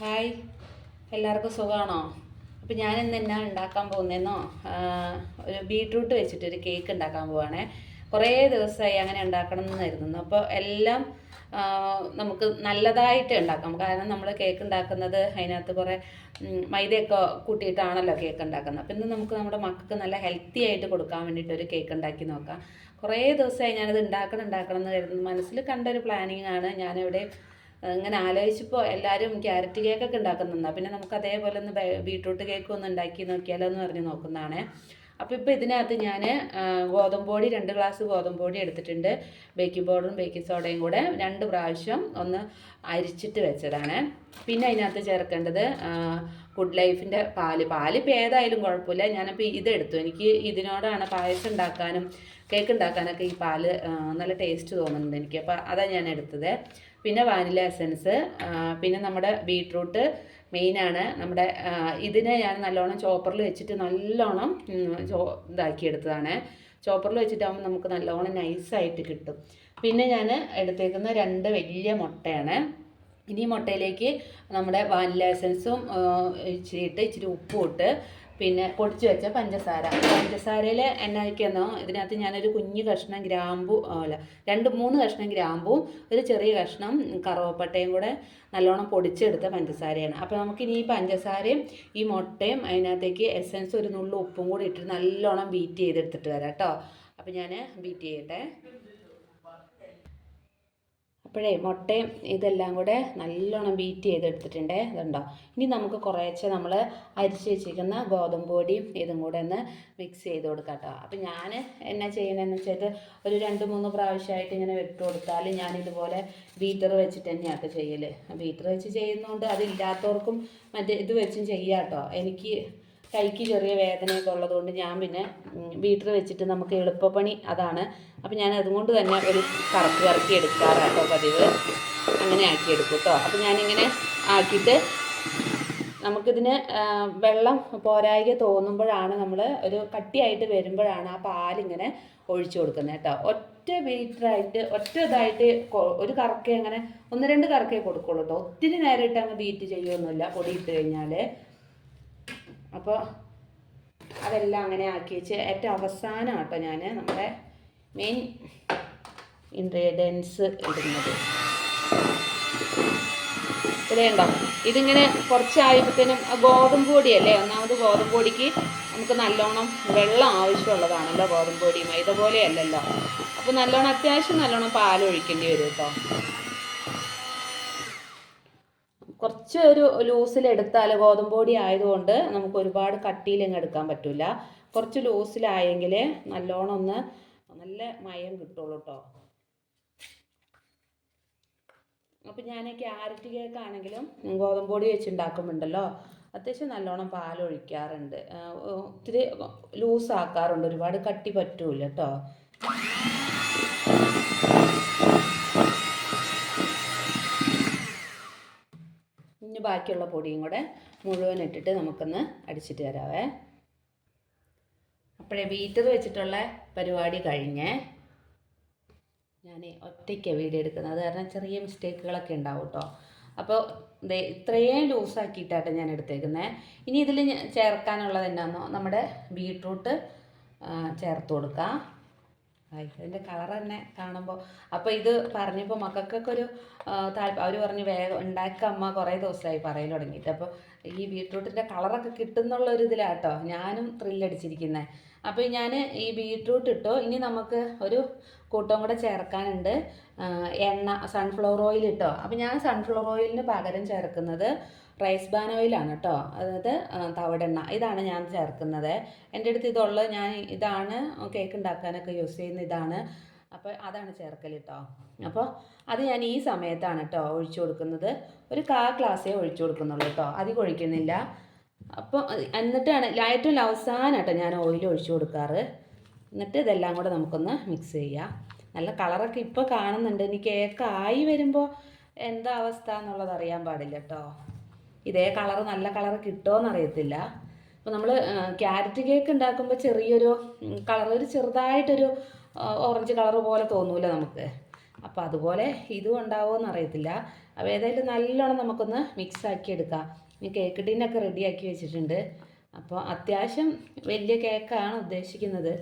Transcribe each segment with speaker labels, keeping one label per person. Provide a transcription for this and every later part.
Speaker 1: Hi. എല്ലാവർക്കും സുഖമാണോ? അപ്പോൾ ഞാൻ ഇന്ന് എന്നാ ഉണ്ടാക്കാൻ പോകുന്നതെന്നോ? ഒരു ബീട്രൂട്ട് വെച്ചിട്ട് ഒരു കേക്ക് ഉണ്ടാക്കാൻ പോവാണേ. കുറേ ദിവസമായി അങ്ങനെ ഉണ്ടാക്കണം എന്നായിരുന്നു അപ്പോൾ എല്ലാം നമുക്ക് നല്ലതായിട്ട് ഉണ്ടാക്കാം. കാരണം നമ്മൾ കേക്ക് ഉണ്ടാക്കുന്നത് അതിനകത്ത് കുറേ മൈദയൊക്കെ കൂട്ടിയിട്ടാണല്ലോ കേക്ക് ഉണ്ടാക്കുന്നത്. അപ്പം ഇന്ന് നമുക്ക് നമ്മുടെ മക്കൾക്ക് നല്ല ഹെൽത്തി ആയിട്ട് കൊടുക്കാൻ വേണ്ടിയിട്ട് ഒരു കേക്ക് ഉണ്ടാക്കി നോക്കാം. കുറേ ദിവസമായി ഞാനത് ഉണ്ടാക്കണം ഉണ്ടാക്കണം എന്ന് കരുതുന്നു. മനസ്സിൽ കണ്ട ഒരു പ്ലാനിങ് ഞാനിവിടെ ഇങ്ങനെ ആലോചിച്ചപ്പോൾ എല്ലാവരും ക്യാരറ്റ് കേക്കൊക്കെ ഉണ്ടാക്കുന്നുണ്ടാണ് പിന്നെ നമുക്ക് അതേപോലെ ഒന്ന് ബീട്രൂട്ട് കേക്ക് ഒന്ന് ഉണ്ടാക്കി നോക്കിയാലോ എന്ന് പറഞ്ഞ് നോക്കുന്നതാണ്. അപ്പോൾ ഇപ്പോൾ ഇതിനകത്ത് ഞാൻ ഗോതമ്പൊടി രണ്ട് ഗ്ലാസ് ഗോതമ്പൊടി എടുത്തിട്ടുണ്ട്. ബേക്കിംഗ് പൗഡറും ബേക്കിംഗ് സോഡയും കൂടെ രണ്ട് പ്രാവശ്യം ഒന്ന് അരിച്ചിട്ട് വെച്ചതാണ്. പിന്നെ അതിനകത്ത് ചേർക്കേണ്ടത് ഗുഡ് ലൈഫിന്റെ പാൽ. പാൽ ഇപ്പോൾ ഏതായാലും കുഴപ്പമില്ല. ഞാനപ്പോൾ ഇതെടുത്തു എനിക്ക് ഇതിനോടാണ് പായസം ഉണ്ടാക്കാനും കേക്ക് ഉണ്ടാക്കാനൊക്കെ ഈ പാൽ നല്ല ടേസ്റ്റ് തോന്നുന്നുണ്ട് എനിക്ക്. അപ്പോൾ അതാണ് ഞാൻ എടുത്തത്. പിന്നെ വാനില എസൻസ് പിന്നെ നമ്മുടെ ബീട്രൂട്ട് മെയിനാണ്. നമ്മുടെ ഇതിനെ ഞാൻ നല്ലോണം ചോപ്പറിൽ വെച്ചിട്ട് നല്ലോണം ചോ ഇതാക്കിയെടുത്തതാണ് ചോപ്പറിൽ വെച്ചിട്ടാകുമ്പോൾ നമുക്ക് നല്ലോണം നൈസായിട്ട് കിട്ടും. പിന്നെ ഞാൻ എടുത്തേക്കുന്ന രണ്ട് വലിയ മുട്ടയാണ്. ഇനി മുട്ടയിലേക്ക് നമ്മുടെ വാനില എസൻസും ഇച്ചിരി ഇട്ട് ഇച്ചിരി ഉപ്പും ഇട്ട് പിന്നെ പൊടിച്ചു വെച്ച പഞ്ചസാര. പഞ്ചസാരയിൽ എന്നാക്കിയെന്നോ ഇതിനകത്ത് ഞാനൊരു കുഞ്ഞു കഷ്ണം ഗ്രാമ്പു അല്ല രണ്ട് മൂന്ന് കഷ്ണം ഗ്രാമ്പും ഒരു ചെറിയ കഷ്ണം കറുവപ്പട്ടയും കൂടെ നല്ലോണം പൊടിച്ചെടുത്ത പഞ്ചസാരയാണ്. അപ്പോൾ നമുക്കിനി ഈ പഞ്ചസാരയും ഈ മുട്ടയും അതിനകത്തേക്ക് എസൻസ് ഒരു നുള്ളു ഉപ്പും കൂടി ഇട്ട് നല്ലോണം ബീറ്റ് ചെയ്തെടുത്തിട്ട് വരാം കേട്ടോ. അപ്പോൾ ഞാൻ ബീറ്റ് ചെയ്യട്ടെ. അപ്പോഴേ മുട്ടയും ഇതെല്ലാം കൂടെ നല്ലോണം ബീറ്റ് ചെയ്തെടുത്തിട്ടുണ്ട്. ഇതുണ്ടോ? ഇനി നമുക്ക് കുറേശ്ശെ നമ്മൾ അരിച്ച് വെച്ചിരിക്കുന്ന ഗോതമ്പ് പൊടിയും ഇതും കൂടെ ഒന്ന് മിക്സ് ചെയ്ത് കൊടുക്കാം കേട്ടോ. അപ്പം ഞാൻ എന്നാ ചെയ്യണമെന്ന് വെച്ചാൽ ഒരു രണ്ട് മൂന്ന് പ്രാവശ്യമായിട്ട് ഇങ്ങനെ വിട്ട് കൊടുത്താൽ ഞാൻ ഇതുപോലെ ബീറ്റർ വെച്ചിട്ട് തന്നെയാണ് ചെയ്യൽ ബീറ്റർ വെച്ച് ചെയ്യുന്നതുകൊണ്ട് അതില്ലാത്തവർക്കും മറ്റേ ഇത് വെച്ചും ചെയ്യാം കേട്ടോ. എനിക്ക് കൈക്ക് ചെറിയ വേദനയൊക്കെ ഉള്ളതുകൊണ്ട് ഞാൻ പിന്നെ വീട്ടിൽ വെച്ചിട്ട് നമുക്ക് എളുപ്പപ്പണി അതാണ്. അപ്പം ഞാൻ അതുകൊണ്ട് തന്നെ ഒരു കറക്കി കറക്കി എടുക്കാറാട്ടോ പതിവ്. അങ്ങനെ ആക്കി എടുക്കും കേട്ടോ. അപ്പം ഞാനിങ്ങനെ ആക്കിയിട്ട് നമുക്കിതിന് വെള്ളം പോരായിക തോന്നുമ്പോഴാണ് നമ്മൾ ഒരു കട്ടിയായിട്ട് വരുമ്പോഴാണ് ആ പാലിങ്ങനെ ഒഴിച്ചു കൊടുക്കുന്നത് കേട്ടോ. ഒറ്റ ബീറ്ററായിട്ട് ഒറ്റ ഇതായിട്ട് ഒരു കറക്കേ അങ്ങനെ ഒന്ന് രണ്ട് കറക്കേ കൊടുക്കുള്ളൂ കേട്ടോ. ഒത്തിരി നേരമായിട്ട് അങ്ങ് ബീറ്റ് ചെയ്യുമൊന്നുമില്ല പൊടി ഇട്ട് കഴിഞ്ഞാൽ അപ്പോൾ അതെല്ലാം അങ്ങനെ ആക്കി വെച്ച് ഏറ്റവും അവസാനം കേട്ടോ ഞാൻ നമ്മുടെ മെയിൻ ഇൻഗ്രീഡിയൻസ് ഇടുന്നത്. ഇതേണ്ടോ ഇതിങ്ങനെ കുറച്ചായപ്പോഴത്തേനും ഗോതമ്പ് പൊടിയല്ലേ? ഒന്നാമത് ഗോതമ്പ് പൊടിക്ക് നമുക്ക് നല്ലോണം വെള്ളം ആവശ്യമുള്ളതാണല്ലോ ഗോതമ്പ് പൊടി മൈദ പോലെയല്ലല്ലോ. അപ്പോൾ നല്ലോണം അത്യാവശ്യം നല്ലോണം പാൽ ഒഴിക്കേണ്ടി വരും കേട്ടോ. കുറച്ച് ഒരു ലൂസിലെടുത്താൽ ഗോതമ്പ് പൊടി ആയതുകൊണ്ട് നമുക്ക് ഒരുപാട് കട്ടിയിലങ്ങ് എടുക്കാൻ പറ്റില്ല കുറച്ച് ലൂസിലായെങ്കിൽ നല്ലോണം ഒന്ന് നല്ല മയം കിട്ടുള്ളൂ കേട്ടോ അപ്പം ഞാൻ ക്യാരറ്റ് കേക്ക് ആണെങ്കിലും ഗോതമ്പ് പൊടി വെച്ച് ഉണ്ടാക്കുമ്പോണ്ടല്ലോ അത്യാവശ്യം നല്ലോണം പാലൊഴിക്കാറുണ്ട് ഒത്തിരി ലൂസ് ആക്കാറുണ്ട്. ഒരുപാട് കട്ടി പറ്റൂല കേട്ടോ ഇനി ബാക്കിയുള്ള പൊടിയും കൂടെ മുഴുവൻ ഇട്ടിട്ട് നമുക്കൊന്ന് അടിച്ചിട്ട് തരാവേ അപ്പോഴേ ബീറ്റർ വെച്ചിട്ടുള്ള പരിപാടി കഴിഞ്ഞേ. ഞാൻ ഒറ്റയ്ക്ക് വീഡിയോ എടുക്കുന്നത്. കാരണം ചെറിയ മിസ്റ്റേക്കുകളൊക്കെ ഉണ്ടാവും കേട്ടോ. അപ്പോൾ ഇത്രയും ലൂസാക്കിയിട്ടാണ് ഞാൻ എടുത്തേക്കുന്നത് ഇനി ഇതിൽ ചേർക്കാനുള്ളത് എന്നാന്നോ നമ്മുടെ ബീട്രൂട്ട് ചേർത്ത് കൊടുക്കാം. ഇതിന്റെ കളർ തന്നെ കാണുമ്പോൾ അപ്പോൾ ഇത് പറഞ്ഞപ്പോൾ മക്കൾക്കൊക്കെ ഒരു താല്പര്യം അവർ പറഞ്ഞു വേഗം ഉണ്ടാക്കുക അമ്മ കുറേ ദിവസമായി പറയാൻ തുടങ്ങിയിട്ട്. അപ്പോൾ ഈ ബീട്രൂട്ടിന്റെ കളറൊക്കെ കിട്ടുന്നുള്ള ഒരു ഇതിലാട്ടോ ഞാനും ത്രില്ലടിച്ചിരിക്കുന്നത് അപ്പോൾ ഞാൻ ഈ ബീട്രൂട്ട് ഇട്ടോ. ഇനി നമുക്ക് ഒരു കൂട്ടം കൂടെ ചേർക്കാനുണ്ട്. എണ്ണ സൺഫ്ലവർ ഓയിൽ ഇട്ടോ. അപ്പോൾ ഞാൻ സൺഫ്ലവർ ഓയിലിന് പകരം ചേർക്കുന്നത് റൈസ് ബാൻ ഓയിലാണ് കേട്ടോ അതായത് തവടെണ്ണ. ഇതാണ് ഞാൻ ചേർക്കുന്നത്. എന്റെ അടുത്ത് ഇതുള്ളത് ഞാൻ ഇതാണ് കേക്ക് ഉണ്ടാക്കാനൊക്കെ യൂസ് ചെയ്യുന്ന ഇതാണ്. അപ്പോൾ അതാണ് ചേർക്കൽ കേട്ടോ അപ്പോൾ അത് ഞാൻ ഈ സമയത്താണ് കേട്ടോ ഒഴിച്ചു കൊടുക്കുന്നത്. ഒരു കാ ഗ്ലാസ്സേ ഒഴിച്ചു കൊടുക്കുന്നുള്ളൂ കേട്ടോ അധികം ഒഴിക്കുന്നില്ല. അപ്പോൾ എന്നിട്ടാണ് ഏറ്റവും അവസാനമായിട്ട് ഞാൻ ഓയിൽ ഒഴിച്ചു കൊടുക്കാറ്. എന്നിട്ട് ഇതെല്ലാം കൂടെ നമുക്കൊന്ന് മിക്സ് ചെയ്യാം. നല്ല കളറൊക്കെ ഇപ്പോൾ കാണുന്നുണ്ട്. ഇനി കേക്ക് ആയി വരുമ്പോൾ എന്താ അവസ്ഥ എന്നുള്ളത് അറിയാൻ പാടില്ല കേട്ടോ ഇതേ കളർ നല്ല കളർ കിട്ടുമോ അറിയത്തില്ല. അപ്പോൾ നമ്മൾ ക്യാരറ്റ് കേക്ക് ഉണ്ടാക്കുമ്പോൾ ചെറിയൊരു കളർ ഒരു ചെറുതായിട്ടൊരു ഓറഞ്ച് കളർ പോലെ തോന്നൂല നമുക്ക്. അപ്പോൾ അതുപോലെ ഇതും ഉണ്ടാവുമോ അറിയത്തില്ല. അപ്പോൾ ഏതായാലും നല്ലോണം നമുക്കൊന്ന് മിക്സ് ആക്കി എടുക്കാം. ഇനി കേക്ക് ടീനൊക്കെ റെഡിയാക്കി വെച്ചിട്ടുണ്ട്. അപ്പോൾ അത്യാവശ്യം വലിയ കേക്കാണ് ഉദ്ദേശിക്കുന്നത്.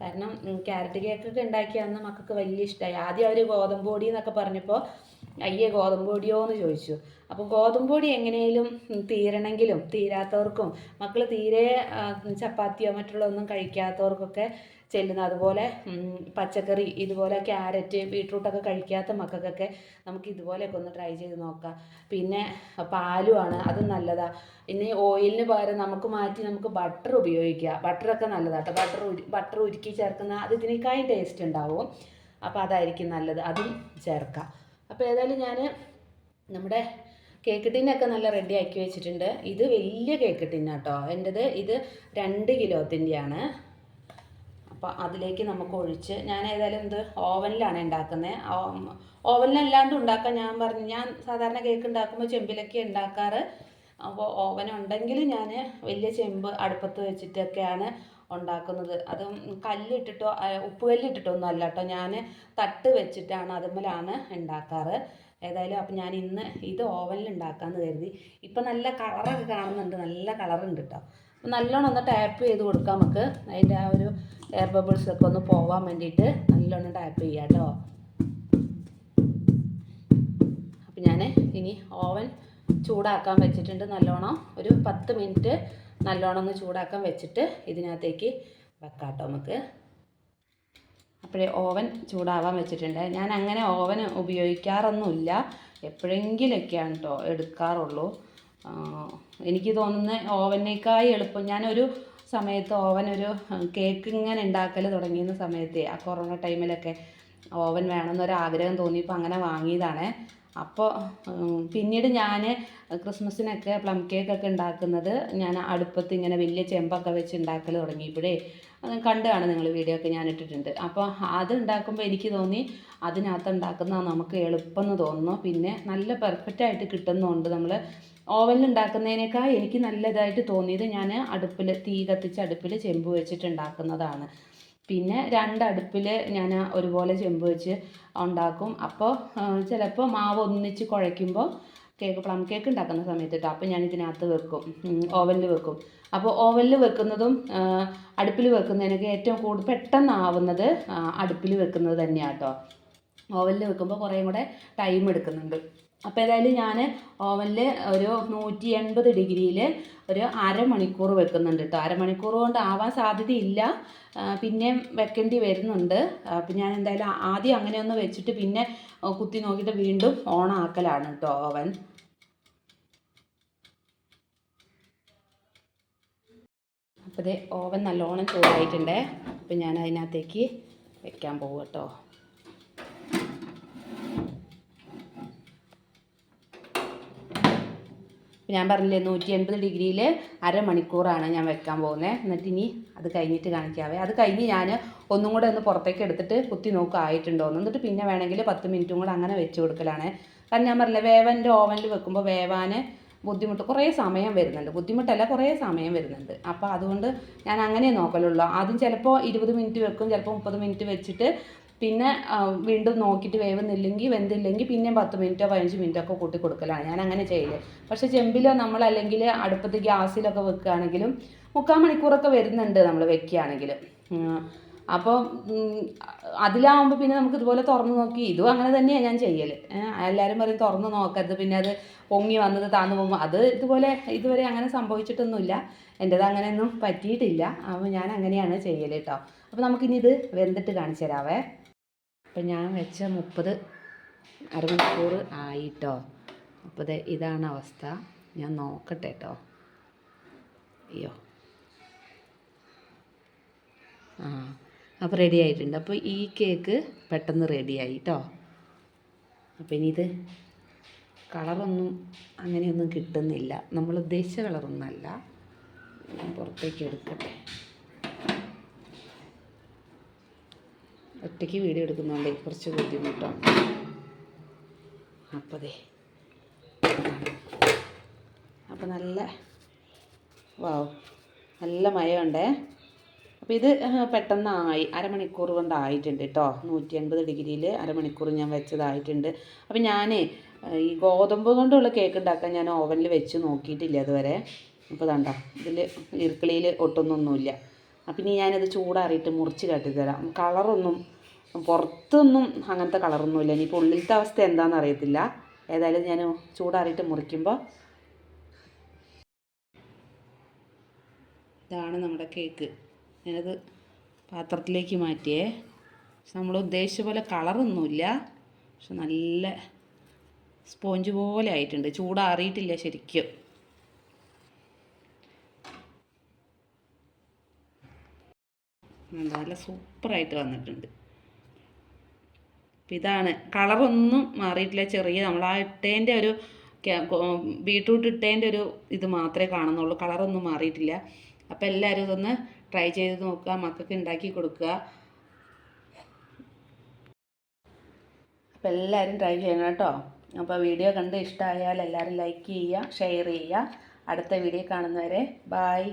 Speaker 1: കാരണം ക്യാരറ്റ് കേക്കൊക്കെ ഉണ്ടാക്കിയ അന്ന് മക്കൾക്ക് വലിയ ഇഷ്ടമായി ആദ്യം അവർ ഗോതമ്പ് പൊടി എന്നൊക്കെ പറഞ്ഞപ്പോൾ അയ്യേ ഗോതമ്പ് പൊടിയോ എന്ന് ചോദിച്ചു. അപ്പോൾ ഗോതമ്പൊടി എങ്ങനെയും തീരണമെങ്കിലും തീരാത്തവർക്കും മക്കൾ തീരെ ചപ്പാത്തിയോ മറ്റുള്ളതൊന്നും കഴിക്കാത്തവർക്കൊക്കെ ചെല്ലുന്ന അതുപോലെ പച്ചക്കറി ഇതുപോലെ ക്യാരറ്റ് ബീട്രൂട്ടൊക്കെ കഴിക്കാത്ത മക്കൾക്കൊക്കെ നമുക്ക് ഇതുപോലെയൊക്കെ ഒന്ന് ട്രൈ ചെയ്ത് നോക്കാം. പിന്നെ പാലുമാണ് അതും നല്ലതാണ് ഇനി ഓയിലിന് പകരം നമുക്ക് മാറ്റി നമുക്ക് ബട്ടർ ഉപയോഗിക്കാം. ബട്ടറൊക്കെ നല്ലതാട്ടോ ബട്ടർ ബട്ടർ ഉരുക്കി ചേർക്കുന്ന അത് ഇതിനേക്കാളും ടേസ്റ്റ് ഉണ്ടാവും. അപ്പോൾ അതായിരിക്കും നല്ലത്. അതും ചേർക്കാം. അപ്പോൾ ഏതായാലും ഞാൻ നമ്മുടെ കേക്ക് ടിന്നൊക്കെ നല്ല റെഡി ആക്കി വെച്ചിട്ടുണ്ട്. ഇത് വലിയ കേക്ക് ടിന്നാട്ടോ എന്റെത് ഇത് രണ്ട് കിലോത്തിന്റെയാണ് അപ്പോൾ അതിലേക്ക് നമുക്ക് ഒഴിച്ച് ഞാൻ ഏതായാലും ഇത് ഓവനിലാണ് ഉണ്ടാക്കുന്നത് ഓവനിലല്ലാണ്ട് ഉണ്ടാക്കാൻ ഞാൻ പറഞ്ഞു ഞാൻ സാധാരണ കേക്ക് ഉണ്ടാക്കുമ്പോൾ ചെമ്പിലൊക്കെ ഉണ്ടാക്കാറ്. അപ്പോൾ ഓവൻ ഉണ്ടെങ്കിൽ ഞാൻ വലിയ ചെമ്പ് അടുപ്പത്ത് വെച്ചിട്ടൊക്കെയാണ് ഉണ്ടാക്കുന്നത്. അതും കല്ലിട്ടിട്ടോ ഉപ്പ് കല്ലിട്ടിട്ടോ ഒന്നും അല്ല കേട്ടോ. ഞാൻ തട്ട് വെച്ചിട്ടാണ് അതുമ്മലാണ് ഉണ്ടാക്കാറ്. ഏതായാലും അപ്പം ഞാൻ ഇന്ന് ഇത് ഓവനിൽ ഉണ്ടാക്കാമെന്ന് കരുതി. ഇപ്പം നല്ല കളറൊക്കെ കാണുന്നുണ്ട് നല്ല കളറുണ്ട് കേട്ടോ. നല്ലോണം ഒന്ന് ടാപ്പ് ചെയ്ത് കൊടുക്കാം നമുക്ക്. അതിന്റെ ആ ഒരു എയർ ബബിൾസൊക്കെ ഒന്ന് പോവാൻ വേണ്ടിയിട്ട് നല്ലോണം ടാപ്പ് ചെയ്യാം കേട്ടോ. അപ്പം ഞാൻ ഇനി ഓവൻ ചൂടാക്കാൻ വെച്ചിട്ടുണ്ട് നല്ലോണം. ഒരു പത്ത് മിനിറ്റ് നല്ലോണം ഒന്ന് ചൂടാക്കാൻ വെച്ചിട്ട് ഇതിനകത്തേക്ക് വെക്കാം കേട്ടോ നമുക്ക്. അപ്പോഴേ ഓവൻ ചൂടാവാൻ വെച്ചിട്ടുണ്ട്. ഞാൻ അങ്ങനെ ഓവൻ ഉപയോഗിക്കാറൊന്നുമില്ല. എപ്പോഴെങ്കിലൊക്കെയാണ് കേട്ടോ എടുക്കാറുള്ളൂ. എനിക്ക് തോന്നുന്ന ഓവനേക്കായി എളുപ്പം. ഞാനൊരു സമയത്ത് ഓവൻ ഒരു കേക്ക് ഇങ്ങനെ ഉണ്ടാക്കൽ തുടങ്ങിയിരുന്ന സമയത്തെ ആ കൊറോണ ടൈമിലൊക്കെ ഓവൻ വേണമെന്നൊരാഗ്രഹം തോന്നിയപ്പോൾ അങ്ങനെ വാങ്ങിയതാണ്. അപ്പോൾ പിന്നീട് ഞാൻ ക്രിസ്മസിനൊക്കെ പ്ലം കേക്ക് ഒക്കെ ഉണ്ടാക്കുന്നത് ഞാൻ അടുപ്പത്ത് ഇങ്ങനെ വലിയ ചെമ്പൊക്കെ വെച്ച് ഉണ്ടാക്കൽ തുടങ്ങിയപ്പോഴേ അത് കണ്ടു നിങ്ങൾ വീഡിയോ ഒക്കെ ഞാൻ ഇട്ടിട്ടുണ്ട്. അപ്പോൾ അത് ഉണ്ടാക്കുമ്പോൾ എനിക്ക് തോന്നി അതിനകത്ത് ഉണ്ടാക്കുന്ന നമുക്ക് എളുപ്പം എന്ന് തോന്നുന്നു. പിന്നെ നല്ല പെർഫെക്റ്റ് ആയിട്ട് കിട്ടുന്നുണ്ട് നമ്മൾ ഓവനിൽ ഉണ്ടാക്കുന്നതിനേക്കാൾ എനിക്ക് നല്ലതായിട്ട് തോന്നിയത് ഞാൻ അടുപ്പിൽ തീ കത്തിച്ച് അടുപ്പിൽ ചെമ്പ് വെച്ചിട്ട് ഉണ്ടാക്കുന്നതാണ് പിന്നെ രണ്ടടുപ്പിൽ ഞാൻ ഒരുപോലെ ചെമ്പ് വെച്ച് ഉണ്ടാക്കും. അപ്പോൾ ചിലപ്പോൾ മാവ് ഒന്നിച്ച് കുഴയ്ക്കുമ്പോൾ കേക്ക് പ്ലം കേക്ക് ഉണ്ടാക്കുന്ന സമയത്ത് കേട്ടോ അപ്പോൾ ഞാൻ ഇതിനകത്ത് വെക്കും ഓവനിൽ വെക്കും. അപ്പോൾ ഓവനിൽ വെക്കുന്നതും അടുപ്പിൽ വെക്കുന്നതിനൊക്കെ ഏറ്റവും കൂടുതൽ പെട്ടെന്നാവുന്നത് അടുപ്പിൽ വെക്കുന്നത് തന്നെയാണ് കേട്ടോ ഓവനിൽ വെക്കുമ്പോൾ കുറേയും കൂടെ ടൈം എടുക്കുന്നുണ്ട്. അപ്പോൾ ഏതായാലും ഞാൻ ഓവനിൽ ഒരു നൂറ്റി എൺപത് ഡിഗ്രിയിൽ ഒരു അരമണിക്കൂർ വെക്കുന്നുണ്ട് കേട്ടോ അരമണിക്കൂർ കൊണ്ട് ആവാൻ സാധ്യതയില്ല. പിന്നെയും പിന്നെ വെക്കേണ്ടി വരുന്നുണ്ട്. അപ്പം ഞാൻ എന്തായാലും ആദ്യം അങ്ങനെ ഒന്ന് വെച്ചിട്ട് പിന്നെ കുത്തി നോക്കിയിട്ട് വീണ്ടും ഓൺ ആക്കലാണ് കേട്ടോ ഓവൻ അപ്പോൾ ഓവൻ നല്ലോണം ചൂടായിട്ടുണ്ട്. അപ്പം ഞാൻ അതിനകത്തേക്ക് വെക്കാൻ പോകും കേട്ടോ ഞാൻ പറഞ്ഞില്ലേ നൂറ്റി എൺപത് ഡിഗ്രിയിൽ അരമണിക്കൂറാണ് ഞാൻ വെക്കാൻ പോകുന്നത് എന്നിട്ട് ഇനി അത് കഴിഞ്ഞിട്ട് കാണിക്കാവേ. അത് കഴിഞ്ഞ് ഞാൻ ഒന്നും കൂടെ ഒന്ന് പുറത്തേക്ക് എടുത്തിട്ട് കുത്തി നോക്കായിട്ടുണ്ടോ എന്ന് എന്നിട്ട് പിന്നെ വേണമെങ്കിൽ പത്ത് മിനിറ്റും കൂടെ അങ്ങനെ വെച്ച് കൊടുക്കലാണ്. കാരണം ഞാൻ പറഞ്ഞില്ലേ വേവന്റെ ഓവനിൽ വെക്കുമ്പോൾ വേവാൻ ബുദ്ധിമുട്ട് കുറേ സമയം വരുന്നുണ്ട്. ബുദ്ധിമുട്ടല്ല കുറേ സമയം വരുന്നുണ്ട്. അപ്പോൾ അതുകൊണ്ട് ഞാൻ അങ്ങനെ നോക്കലുള്ളൂ. ആദ്യം ചിലപ്പോൾ ഇരുപത് മിനിറ്റ് വെക്കും ചിലപ്പോൾ മുപ്പത് മിനിറ്റ് വെച്ചിട്ട് പിന്നെ വീണ്ടും നോക്കിയിട്ട് വേവുന്നില്ലെങ്കിൽ വെന്തില്ലെങ്കിൽ പിന്നെ പത്ത് മിനിറ്റോ പതിനഞ്ച് മിനിറ്റോ ഒക്കെ കൂട്ടി കൊടുക്കലാണ്. ഞാൻ അങ്ങനെ ചെയ്യൽ. പക്ഷേ ചെമ്പിലോ നമ്മൾ അല്ലെങ്കിൽ അടുപ്പത്ത് ഗ്യാസിലൊക്കെ വെക്കുകയാണെങ്കിലും മുക്കാൽ മണിക്കൂറൊക്കെ വരുന്നുണ്ട് നമ്മൾ വെക്കുകയാണെങ്കിൽ. അപ്പോൾ അതിലാവുമ്പോൾ പിന്നെ നമുക്ക് ഇതുപോലെ തുറന്ന് നോക്കി. ഇതും അങ്ങനെ തന്നെയാണ് ഞാൻ ചെയ്യൽ എല്ലാവരും പറയും തുറന്ന് നോക്കരുത്. പിന്നെ അത് പൊങ്ങി വന്നത് താന്നു പോകുമ്പോൾ അത് ഇതുപോലെ ഇതുവരെ അങ്ങനെ സംഭവിച്ചിട്ടൊന്നുമില്ല. എന്റെത് അങ്ങനെയൊന്നും പറ്റിയിട്ടില്ല. അപ്പോൾ ഞാൻ അങ്ങനെയാണ് ചെയ്യൽ കേട്ടോ. അപ്പോൾ നമുക്കിനി ഇത് വെന്തിട്ട് കാണിച്ചു തരാവേ. അപ്പം ഞാൻ വെച്ച മുപ്പത് അരമണിക്കൂർ ആയിട്ടോ. അപ്പോൾ ഇതാണ് അവസ്ഥ. ഞാൻ നോക്കട്ടെ കേട്ടോ അയ്യോ. ആ അപ്പോൾ റെഡി ആയിട്ടുണ്ട്. അപ്പോൾ ഈ കേക്ക് പെട്ടെന്ന് റെഡിയായി കേട്ടോ അപ്പോൾ ഇനി ഇത് കളറൊന്നും അങ്ങനെയൊന്നും കിട്ടുന്നില്ല. നമ്മൾ ഉദ്ദേശിച്ച കളറൊന്നുമല്ല പുറത്തേക്ക് എടുക്കട്ടെ. ഒറ്റയ്ക്ക് വീഡിയോ എടുക്കുന്നതുകൊണ്ടേ കുറച്ച് ബുദ്ധിമുട്ടാണ്. അപ്പതേ അപ്പം നല്ല വാവ് നല്ല മഴയുണ്ടേ. അപ്പോൾ ഇത് പെട്ടെന്നായി. അരമണിക്കൂർ കൊണ്ടായിട്ടുണ്ട് കേട്ടോ നൂറ്റി അൻപത് ഡിഗ്രിയിൽ അരമണിക്കൂർ ഞാൻ വെച്ചതായിട്ടുണ്ട്. അപ്പോൾ ഞാൻ ഈ ഗോതമ്പ് കൊണ്ടുള്ള കേക്ക് ഉണ്ടാക്കാൻ ഞാൻ ഓവനിൽ വെച്ച് നോക്കിയിട്ടില്ല അതുവരെ അപ്പോൾ കണ്ടോ ഇതിൽ ഇറുക്കളിയിൽ ഒട്ടുന്നൊന്നുമില്ല. അപ്പം ഇനി ഞാനത് ചൂടാറിയിട്ട് മുറിച്ച് കാട്ടിത്തരാം. കളറൊന്നും പുറത്തൊന്നും അങ്ങനത്തെ കളറൊന്നുമില്ല. ഇനിയിപ്പോൾ ഉള്ളിലത്തെ അവസ്ഥ എന്താണെന്ന് അറിയത്തില്ല. ഏതായാലും ഞാൻ ചൂടാറിയിട്ട് മുറിക്കുമ്പോൾ ഇതാണ് നമ്മുടെ കേക്ക്. ഞാനത് പാത്രത്തിലേക്ക് മാറ്റിയേ. നമ്മൾ ഉദ്ദേശിച്ച പോലെ കളറൊന്നുമില്ല. പക്ഷെ നല്ല സ്പോഞ്ച് പോലെ ആയിട്ടുണ്ട്. ചൂടാറിയിട്ടില്ല ശരിക്കും. നല്ല സൂപ്പറായിട്ട് വന്നിട്ടുണ്ട്. അപ്പം ഇതാണ്. കളറൊന്നും മാറിയിട്ടില്ല. ചെറിയ നമ്മൾ ആ ഇട്ടേന്റെ ഒരു ബീട്രൂട്ട് ഇട്ടേന്റെ ഒരു ഇത് മാത്രമേ കാണുന്നുള്ളൂ. കളറൊന്നും മാറിയിട്ടില്ല. അപ്പോൾ എല്ലാവരും ഇതൊന്ന് ട്രൈ ചെയ്ത് നോക്കുക. മക്കൾക്ക് ഉണ്ടാക്കി കൊടുക്കുക. അപ്പോൾ എല്ലാവരും ട്രൈ ചെയ്യണം കേട്ടോ. അപ്പോൾ വീഡിയോ കണ്ട് ഇഷ്ടമായാൽ എല്ലാവരും ലൈക്ക് ചെയ്യുക ഷെയർ ചെയ്യുക. അടുത്ത വീഡിയോ കാണുന്നവരെ ബായ്